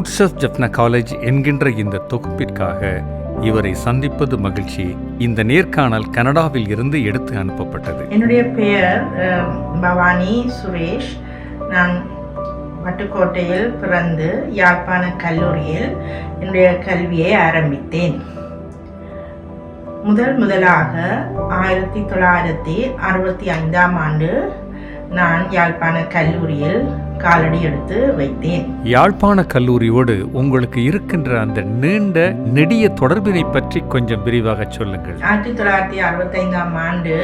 Roots of Jaffna college என்கின்ற இந்த தொகுப்பிற்காக இவரை சந்திப்பது மகிழ்ச்சி. இந்த நேர்காணல் கனடாவில் இருந்து எடுத்து அனுப்பப்பட்டது. என்னுடைய பெயர் பவானி சுரேஷ். நான் வட்டுக்கோட்டையில் பிறந்து யாழ்ப்பாண கல்லூரியில் என்னுடைய கல்வியை ஆரம்பித்தேன். முதல் முதலாக ஆயிரத்தி தொள்ளாயிரத்தி அறுபத்தி ஐந்தாம் ஆண்டு நான் யாழ்ப்பாண கல்லூரியில் காலடி எடுத்து வைத்தேன். யாழ்ப்பாண கல்லூரியோடு உங்களுக்கு இருக்கின்ற அந்த நீண்ட நெடிய தொடர்பினை பற்றி கொஞ்சம் விரிவாக சொல்லுங்கள். ஆயிரத்தி தொள்ளாயிரத்தி அறுபத்தைந்தாம் ஆண்டு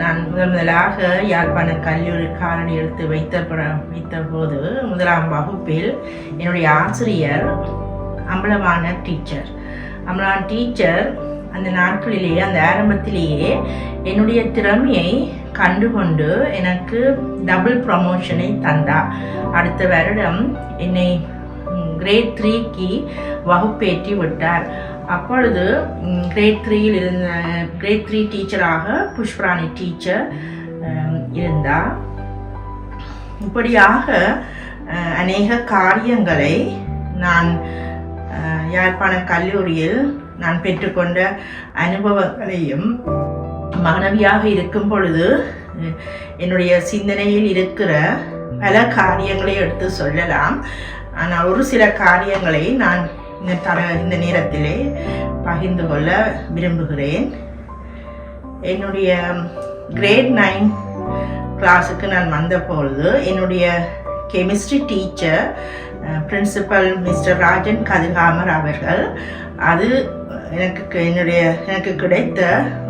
நான் முதல் முதலாக யாழ்ப்பாண கல்லூரி காலடி எடுத்து வைத்த வைத்த போது முதலாம் வகுப்பில் என்னுடைய ஆசிரியர் அம்பலமான டீச்சர் அம்பலமான டீச்சர் அந்த நாட்களிலேயே அந்த ஆரம்பத்திலேயே என்னுடைய திறமையை கண்டுகொண்டு எனக்கு டபுள் ப்ரமோஷனை தந்தா. அடுத்த வருடம் என்னை கிரேட் த்ரீக்கு வகுப்பேற்றி விட்டார். அப்பொழுது கிரேட் த்ரீயில் இருந்த கிரேட் த்ரீ டீச்சராக புஷ்பராணி டீச்சர் இருந்தார் இப்படியாக அநேக காரியங்களை நான் யாழ்ப்பாண கல்லூரியில் நான் பெற்றுக்கொண்ட அனுபவங்களையும் மாணவியாக இருக்கும் பொழுது என்னுடைய சிந்தனையில் இருக்கிற பல காரியங்களை எடுத்து சொல்லலாம். ஆனால் ஒரு சில காரியங்களை நான் இந்த தர இந்த நேரத்திலே பகிர்ந்து கொள்ள விரும்புகிறேன். என்னுடைய கிரேட் நைன் கிளாஸுக்கு நான் வந்தபொழுது என்னுடைய chemistry teacher principal mister Rajan Kathigamar அவர்கள் அது எனக்கு என்னுடைய எனக்கு கிடைத்த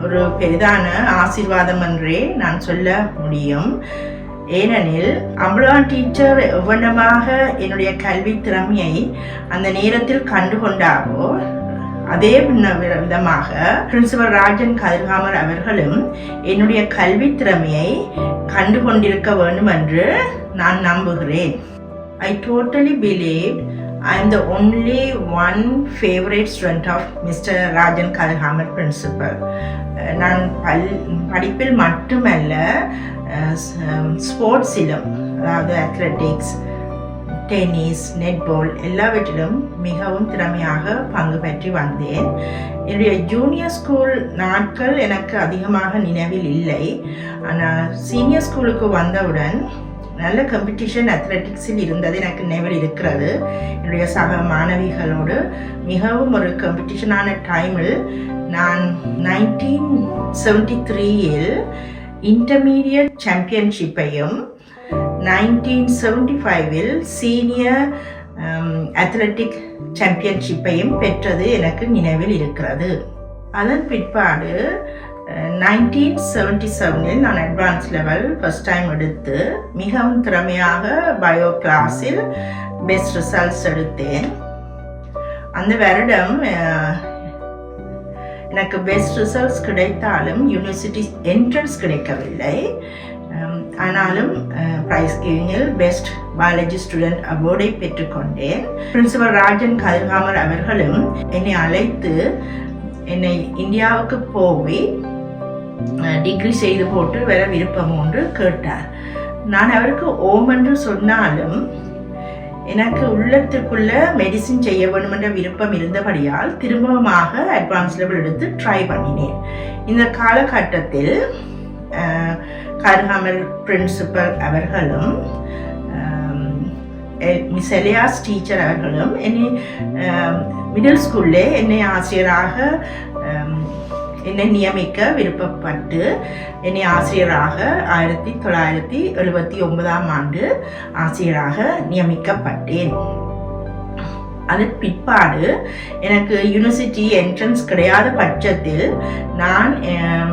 ஒரு பெரிதான ஆசீர்வாதம் என்றே நான் சொல்ல முடியும். ஏனெனில் அம்பலான் டீச்சர் எவ்வளமாக என்னுடைய கல்வி திறமையை அந்த நேரத்தில் கண்டுகொண்டாரோ அதே விதமாக பிரின்சிபல் ராஜன் கதிர்காமர் அவர்களும் என்னுடைய கல்வி திறமையை கண்டுகொண்டிருக்க வேண்டும் என்று நான் நம்புகிறேன். I totally believe I am the only one favourite student of mister Rajan Kathirgamar principal நான் பல் படிப்பில் மட்டுமல்ல uh, ஸ்போர்ட்ஸிலும் um, அதாவது அத்லெட்டிக்ஸ் டென்னிஸ் நெட்பால் எல்லாவற்றிலும் மிகவும் திறமையாக பங்கு பெற்றி வந்தேன். என்னுடைய ஜூனியர் ஸ்கூல் நாட்கள் எனக்கு அதிகமாக நினைவில் இல்லை. ஆனால் சீனியர் ஸ்கூலுக்கு வந்தவுடன் நல்ல கம்பிட்டிஷன் அத்லெட்டிக்ஸில் இருந்தது எனக்கு நினைவில் இருக்கிறது. என்னுடைய சக மாணவிகளோடு மிகவும் ஒரு கம்பிட்டிஷனான டைமில் நான் நைன்டீன் செவன்டி த்ரீயில் இன்டர்மீடியட் சாம்பியன்ஷிப்பையும் நைன்டீன் செவன்டி ஃபைவில் சீனியர் அத்லெட்டிக் சாம்பியன்ஷிப்பையும் பெற்றது எனக்கு நினைவில் இருக்கிறது. அதன் பிற்பாடு நைன்டீன் செவன்டி செவனில் நான் அட்வான்ஸ் லெவல் ஃபர்ஸ்ட் டைம் எடுத்து மிகவும் திறமையாக பயோ கிளாஸில் பெஸ்ட் ரிசல்ட்ஸ் எடுத்தேன். அந்த வருடம் எனக்கு பெஸ்ட் ரிசல்ட்ஸ் கிடைத்தாலும் யூனிவர்சிட்டி என்ட்ரன்ஸ் கிடைக்கவில்லை. ஆனாலும் ப்ரைஸ் கிவிங்கில் பெஸ்ட் பயாலஜி ஸ்டூடெண்ட் அவார்டை பெற்றுக்கொண்டேன். பிரின்சிபல் ராஜன் கதிர்காமர் அவர்களும் என்னை அழைத்து என்னை இந்தியாவுக்கு போய் டிகிரி செய்து போட்டு வர விருப்பம் ஒன்று கேட்டார். நான் அவருக்கு ஓம் என்று சொன்னாலும் எனக்கு உள்ளத்துக்குள்ள மெடிசின் செய்ய வேண்டும் என்ற விருப்பம் இருந்தபடியால் திரும்பமாக அட்வான்ஸ் லெவல் எடுத்து ட்ரை பண்ணினேன். இந்த காலகட்டத்தில் கருகாமல் பிரின்சிபல் அவர்களும் மிஸ் எலியாஸ் டீச்சர் அவர்களும் என்னை மிடில் ஸ்கூல்லே என்னை ஆசிரியராக என்னை நியமிக்க விருப்பப்பட்டு என்னை ஆசிரியராக ஆயிரத்தி தொள்ளாயிரத்தி எழுபத்தி ஒன்பதாம் ஆண்டு ஆசிரியராக நியமிக்கப்பட்டேன். அதன் பிற்பாடு எனக்கு யூனிவர்சிட்டி என்ட்ரன்ஸ் கிடையாத பட்சத்தில் நான்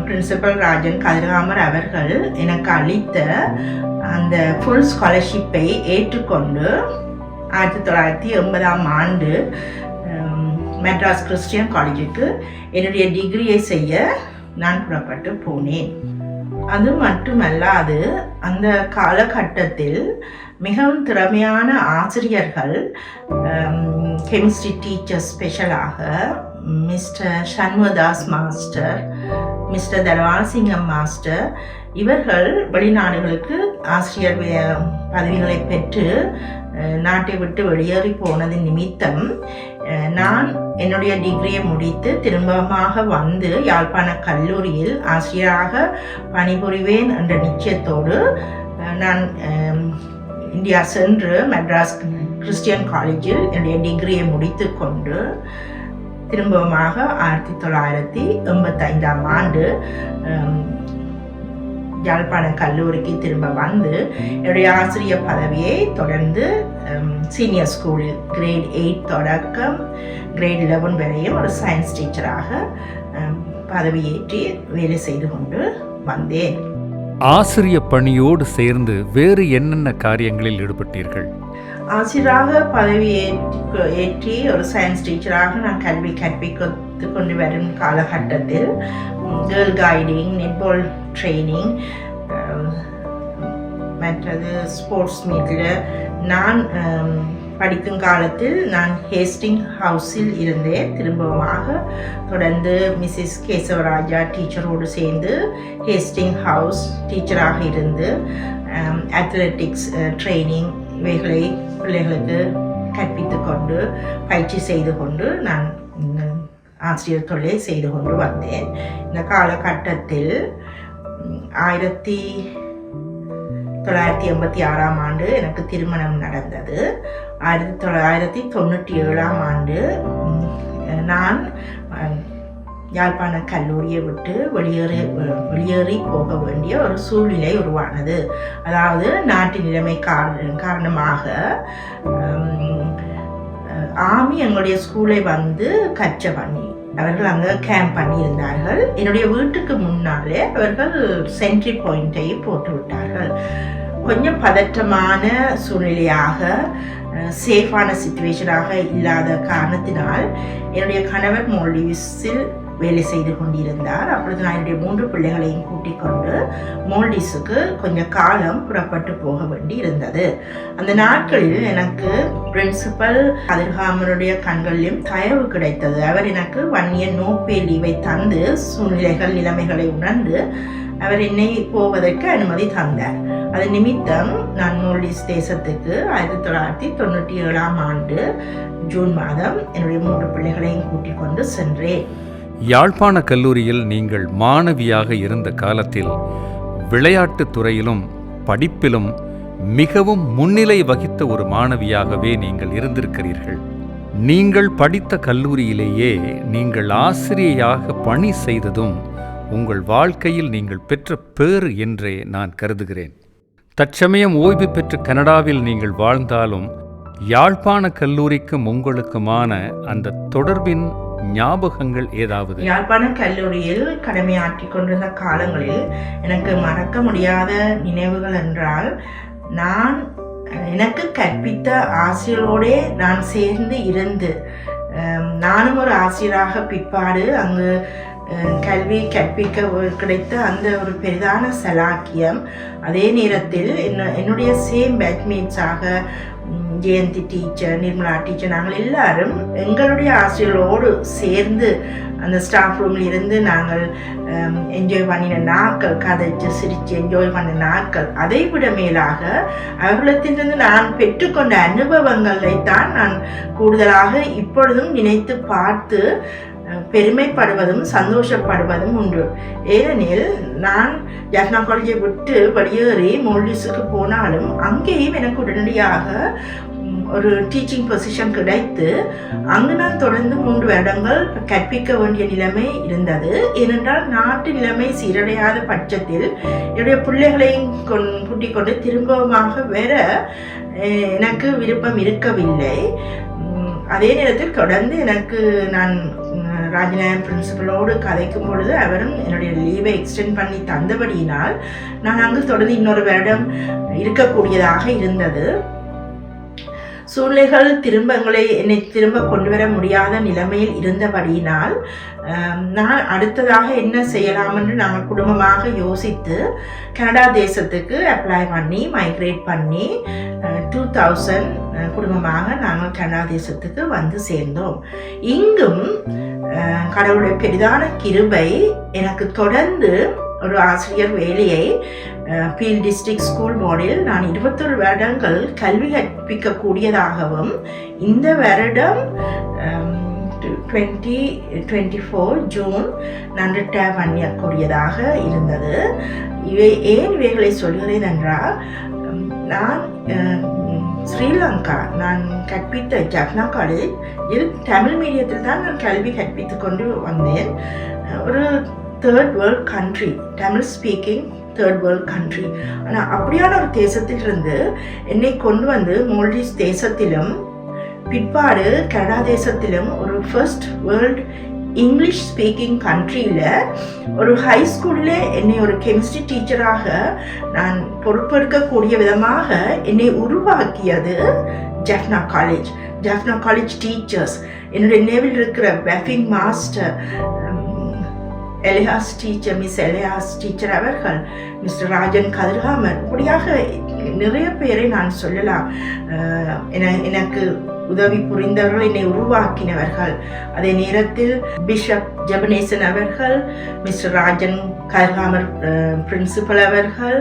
பிரின்சிபல் ராஜன் கதிராமர் அவர்கள் எனக்கு அளித்த அந்த ஃபுல் ஸ்காலர்ஷிப்பை ஏற்றுக்கொண்டு ஆயிரத்தி தொள்ளாயிரத்தி எண்பதாம் ஆண்டு மெட்ராஸ் கிறிஸ்டியன் காலேஜுக்கு என்னுடைய டிகிரியை செய்ய நான் புறப்பட்டு போனேன். அது மட்டுமல்லாது அந்த காலகட்டத்தில் மிகவும் திறமையான ஆசிரியர்கள் கெமிஸ்ட்ரி டீச்சர் ஸ்பெஷலாக mister Shanmugadas master mister Thanavasingam master இவர்கள் வெளிநாடுகளுக்கு ஆசிரியர் பதவிகளை பெற்று நாட்டை விட்டு வெளியேறி போனது நிமித்தம் நான் என்னுடைய டிகிரியை முடித்து திரும்பமாக வந்து யாழ்ப்பாண கல்லூரியில் ஆசிரியராக பணிபுரிவேன் என்ற நிச்சயத்தோடு நான் இந்தியா சென்று மெட்ராஸ் கிறிஸ்டியன் காலேஜில் என்னுடைய டிகிரியை முடித்து கொண்டு திரும்பமாக ஆயிரத்தி தொள்ளாயிரத்தி எண்பத்தைந்தாம் ஆண்டு அஹ், யாழ்ப்பாண கல்லூரிக்கு திரும்ப வந்து என்னுடைய ஆசிரியர் பதவியை தொடர்ந்து சீனியர் ஸ்கூலில் கிரேட் எயிட் தொடக்கம் கிரேட் லெவன் வரையும் ஒரு சயின்ஸ் டீச்சராக பதவியேற்றி வேலை செய்து கொண்டு வந்தேன். ஆசிரிய பணியோடு சேர்ந்து வேறு என்னென்ன காரியங்களில் ஈடுபட்டீர்கள்? ஆசிரியராக பதவி ஏற்று ஏற்றி ஒரு சயின்ஸ் டீச்சராக நான் கல்வி கற்பித்து கொண்டு வரும் காலகட்டத்தில் கேர்ள் கைடிங் நெட்பால் ட்ரைனிங் மற்றது ஸ்போர்ட்ஸ் மீட்டில் நான் um, படிக்கும் காலத்தில் நான் ஹேஸ்டிங் ஹவுஸில் இருந்தேன். திரும்பமாக தொடர்ந்து மிஸ்ஸஸ் கேசவராஜா டீச்சரோடு சேர்ந்து ஹேஸ்டிங் ஹவுஸ் டீச்சராக இருந்து um, அத்லெட்டிக்ஸ் ட்ரைனிங் uh, இவைகளை பிள்ளைகளுக்கு கற்பித்து கொண்டு பயிற்சி செய்து கொண்டு நான் ஆசிரியர் தொழிலை செய்து கொண்டு வந்தேன். இந்த காலகட்டத்தில் ஆயிரத்தி தொள்ளாயிரத்தி எண்பத்தி ஆறாம் ஆண்டு எனக்கு திருமணம் நடந்தது. ஆயிரத்தி தொள்ளாயிரத்தி தொண்ணூற்றி ஏழாம் ஆண்டு நான் யாழ்ப்பாண கல்லூரியை விட்டு வெளியேறி வெளியேறி போக வேண்டிய ஒரு சூழ்நிலை உருவானது. அதாவது நாட்டு நிலைமை காரணமாக ஆமி எங்களுடைய ஸ்கூலை வந்து கச்ச பண்ணி அவர்கள் அங்கே கேம்ப் பண்ணியிருந்தார்கள். என்னுடைய வீட்டுக்கு முன்னாலே அவர்கள் சென்ட்ரி பாயிண்டை போட்டு விட்டார்கள் கொஞ்சம் பதற்றமான சூழ்நிலையாக சேஃபான சுச்சுவேஷனாக இல்லாத காரணத்தினால் என்னுடைய கணவர் மோல்டிவ்ஸில் வேலை செய்து கொண்டிருந்தார். அப்பொழுது நான் என்னுடைய மூன்று பிள்ளைகளையும் கூட்டிக் கொண்டு மோல்டிஸுக்கு கொஞ்சம் காலம் புறப்பட்டு போக வேண்டி இருந்தது. அந்த நாட்களில் எனக்கு பிரின்சிபல் அதிர்காமருடைய கண்களிலும் தயவு கிடைத்தது. அவர் எனக்கு ஒன் இயர் பே லீவை தந்து சூழ்நிலைகள் நிலைமைகளை உணர்ந்து அவர் என்னை போவதற்கு அனுமதி தந்தார். அது நிமித்தம் நான் மோல்டிஸ் தேசத்துக்கு ஆயிரத்தி தொள்ளாயிரத்தி தொண்ணூற்றி ஏழாம் ஆண்டு ஜூன் மாதம் என்னுடைய மூன்று பிள்ளைகளையும் கூட்டிக் கொண்டு சென்றேன். யாழ்ப்பாண கல்லூரியில் நீங்கள் மாணவியாக இருந்த காலத்தில் விளையாட்டுத் துறையிலும் படிப்பிலும் மிகவும் முன்னிலை வகித்த ஒரு மாணவியாகவே நீங்கள் இருந்திருக்கிறீர்கள். நீங்கள் படித்த கல்லூரியிலேயே நீங்கள் ஆசிரியையாக பணி செய்ததும் உங்கள் வாழ்க்கையில் நீங்கள் பெற்ற பேறு என்றே நான் கருதுகிறேன். தற்சமயம் ஓய்வு பெற்று கனடாவில் நீங்கள் வாழ்ந்தாலும் யாழ்ப்பாண கல்லூரிக்கும் உங்களுக்குமான அந்த தொடர்பின் ஞாபகங்கள் ஏதாவது? யாழ்ப்பாண கல்லூரியில் கடமையாற்றி கொண்டிருந்த காலங்களில் எனக்கு மறக்க முடியாத நினைவுகள் என்றால் நான் எனக்கு கற்பித்த ஆசிரியரோடே நான் சேர்ந்து இருந்து நானும் ஒரு ஆசிரியராக பிற்பாடு அங்கு கல்வி கற்பிக்க கிடைத்த அந்த ஒரு பெரிதான சலாக்கியம். அதே நேரத்தில் என்ன என்னுடைய சேம் பேட்மேட்ஸாக ஜெயந்தி டீச்சர் நிர்மலா டீச்சர் நாங்கள் எல்லாரும் எங்களுடைய ஆசிரியர்களோடு சேர்ந்து அந்த ஸ்டாஃப் ரூமில் இருந்து நாங்கள் என்ஜாய் பண்ணின நாட்கள் கதைச்சு சிரித்து என்ஜாய் பண்ண நாட்கள் அதை விட மேலாக அவர்களிடத்திலிருந்து நான் பெற்றுக்கொண்ட அனுபவங்களை தான் நான் கூடுதலாக இப்பொழுதும் நினைத்து பார்த்து பெருமைப்படுவதும் சந்தோஷப்படுவதும் உண்டு. ஏனெனில் நான் ஜஃப்னா காலேஜை விட்டு வெளியேறி மோல்டிஸுக்கு போனாலும் அங்கேயும் எனக்கு உடனடியாக ஒரு டீச்சிங் பொசிஷன் கிடைத்து அங்கு நான் தொடர்ந்து மூன்று வருடங்கள் கற்பிக்க வேண்டிய நிலைமை இருந்தது. ஏனென்றால் நாட்டு நிலைமை சீரடையாத பட்சத்தில் என்னுடைய பிள்ளைகளையும் கொண் கூட்டிக் கொண்டு திரும்பமாக வேற எனக்கு விருப்பம் இருக்கவில்லை. அதே நேரத்தில் தொடர்ந்து எனக்கு நான் உம், பிரின்சிபலோடு கதைக்கும் பொழுது அவரும் என்னுடைய லீவை எக்ஸ்டெண்ட் பண்ணி தந்தபடியினால் நான் அங்கு தொடர்ந்து இன்னொரு வருடம் இருக்கக்கூடியதாக இருந்தது. சூழ்நிலைகள் திரும்ப எங்களை என்னை திரும்ப கொண்டு வர முடியாத நிலைமையில் இருந்தபடியினால் நான் அடுத்ததாக என்ன செய்யலாம் என்று நாங்கள் குடும்பமாக யோசித்து கனடா தேசத்துக்கு அப்ளை பண்ணி மைக்ரேட் பண்ணி டூ தௌசண்ட் குடும்பமாக நாங்கள் கனடா தேசத்துக்கு வந்து சேர்ந்தோம். இங்கும் கடவுளுடைய பெரிதான கிருபை எனக்கு தொடர்ந்து ஒரு ஆசிரியர் வேலையை பீல் டிஸ்ட்ரிக்ட் ஸ்கூல் போர்டில் நான் இருபத்தொரு வருடங்கள் கல்வி கற்பிக்கக்கூடியதாகவும் இந்த வருடம் டுவெண்ட்டி டுவெண்ட்டி ஃபோர் ஜூன் நான் ரிட்டையர் பண்ணக்கூடியதாக இருந்தது. இவை ஏன் இவைகளை சொல்கிறேன் என்றால் நான் ஸ்ரீலங்கா. நான் கற்பித்த ஜப்னா காலேஜில் தமிழ் மீடியத்தில் தான் நான் கல்வி கற்பித்து கொண்டு வந்தேன். ஒரு third world country Tamil speaking third world country ஆனால் அப்படியான ஒரு தேசத்திலிருந்து என்னை கொண்டு வந்து மோல்டிஸ் தேசத்திலும் பிற்பாடு கனடா தேசத்திலும் ஒரு ஃபர்ஸ்ட் வேர்ல்ட் இங்கிலீஷ் ஸ்பீக்கிங் கண்ட்ரியில் ஒரு ஹை ஸ்கூலில் என்னை ஒரு கெமிஸ்ட்ரி டீச்சராக நான் பொறுப்பெடுக்கக்கூடிய விதமாக என்னை உருவாக்கியது Jaffna college Jaffna college teachers என்னுடைய நினைவில் இருக்கிற வெஃபிங் master Elias teacher miss Elias teacher அவர்கள் மிஸ்டர் ராஜன் கதிர்காமர் இப்படியாக நிறைய பேரை நான் சொல்லலாம். என- எனக்கு உதவி புரிந்தவர்கள் என்னை உருவாக்கினவர்கள். அதே நேரத்தில் பிஷப் ஜெபனேசன் அவர்கள் மிஸ்டர் ராஜன் கருகாமர் பிரின்சிபல் அவர்கள்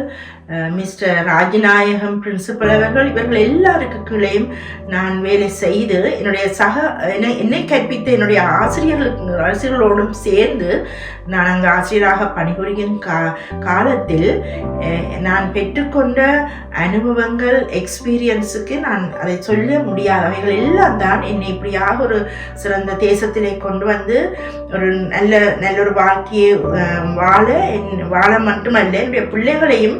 மிஸ்டர் ராஜநாயகம் பிரின்சிபல் அவர்கள் இவர்கள் எல்லாருக்கு கீழேயும் நான் வேலை செய்து என்னுடைய சக என்னை என்னை கற்பித்த என்னுடைய ஆசிரியர்களுக்கு ஆசிரியர்களோடும் சேர்ந்து நான் அங்கு ஆசிரியராக பணிபுரியும் கா காலத்தில் நான் பெற்றுக்கொண்ட அனுபவங்கள் எக்ஸ்பீரியன்ஸுக்கு நான் அதை சொல்ல முடியாதவைகள் எல்லாம் தான் என்னை இப்படியாக ஒரு சிறந்த தேசத்திலே கொண்டு வந்து ஒரு நல்ல நல்ல ஒரு வாழ்க்கையை வாழ என் வாழ மட்டுமல்ல என்னுடைய பிள்ளைகளையும்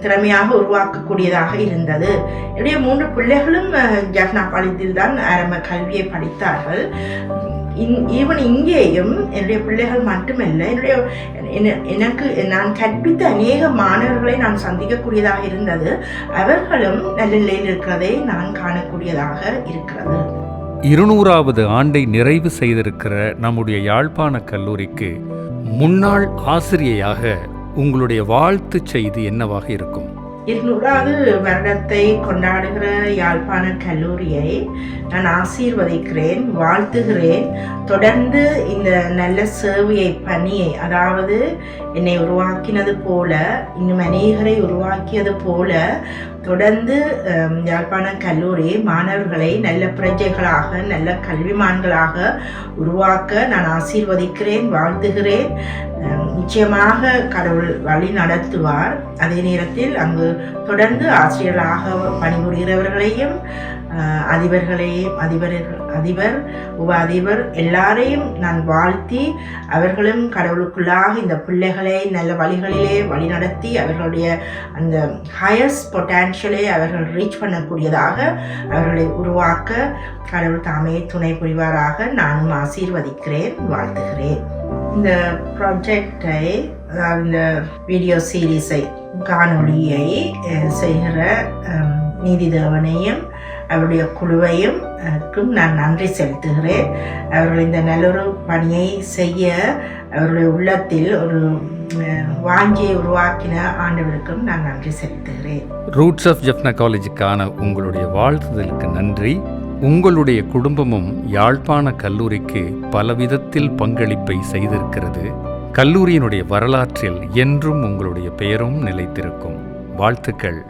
திறமையாக உருவாக்கக்கூடியதாக இருந்தது என்னுடைய மூன்று பிள்ளைகளும் அஹ், ஜஃப்னா காலேஜில் தான் ஆரம்ப கல்வியை படித்தார்கள் ஈவன் இங்கேயும் என்னுடைய பிள்ளைகள் மட்டுமல்ல என்னுடைய எனக்கு நான் கற்பித்த அநேக மாணவர்களை நான் சந்திக்கக்கூடியதாக இருந்தது அவர்களும் நல்ல நிலையில் இருக்கிறதை நான் காணக்கூடியதாக இருக்கிறது இருநூறாவது ஆண்டை நிறைவு செய்திருக்கிற நம்முடைய யாழ்ப்பாண கல்லூரிக்கு முன்னாள் ஆசிரியையாக உங்களுடைய வாழ்த்து செய்தி என்னவாக இருக்கும்? இருநூறாவது வருடத்தை கொண்டாடுகிற யாழ்ப்பாண கல்லூரியை நான் ஆசீர்வதிக்கிறேன் வாழ்த்துகிறேன். தொடர்ந்து இந்த நல்ல சேவையை பணியை அதாவது என்னை உருவாக்கினது போல இன்னும் அநேகரை உருவாக்கியது போல தொடர்ந்து யாழ்ப்பாண கல்லூரி மாணவர்களை நல்ல பிரஜைகளாக நல்ல கல்விமான்களாக உருவாக்க நான் ஆசீர்வதிக்கிறேன் வாழ்த்துகிறேன். நிச்சயமாக கடவுள் வழி நடத்துவார். அதே நேரத்தில் அங்கு தொடர்ந்து ஆசிரியர்களாக பணிபுரிகிறவர்களையும் அதிபர்களையும் அதிபர்கள் அதிபர் உப அதிபர் எல்லாரையும் நான் வாழ்த்தி அவர்களும் கடவுளுக்குள்ளாக இந்த பிள்ளைகளை நல்ல வழிகளிலே வழிநடத்தி அவர்களுடைய அந்த ஹையஸ்ட் பொட்டான்ஷியலை அவர்கள் ரீச் பண்ணக்கூடியதாக அவர்களை உருவாக்க கடவுள் தாமே துணை புரிவாராக நானும் ஆசீர்வதிக்கிறேன் வாழ்த்துகிறேன். இந்த ப்ராஜெக்டை அதாவது இந்த வீடியோ சீரீஸை காணொளியை செய்கிற அஹ், நீதிதேவனையும் அவருடைய குழுவையும் நான் நன்றி செலுத்துகிறேன். அவர்கள் இந்த நல்லொரு பணியை செய்ய அவருடைய உள்ளத்தில் ஒரு அஹ், வாஞ்சியை உருவாக்கின ஆண்டவருக்கும் நான் நன்றி செலுத்துகிறேன். ரூட்ஸ் ஆஃப் ஜப்னா காலேஜுக்கான உங்களுடைய வாழ்த்துதலுக்கு நன்றி. உங்களுடைய குடும்பமும் யாழ்ப்பாண கல்லூரிக்கு பலவிதத்தில் பங்களிப்பை செய்திருக்கிறது. கல்லூரியினுடைய வரலாற்றில் என்றும் உங்களுடைய பெயரும் நிலைத்திருக்கும். வாழ்த்துக்கள்.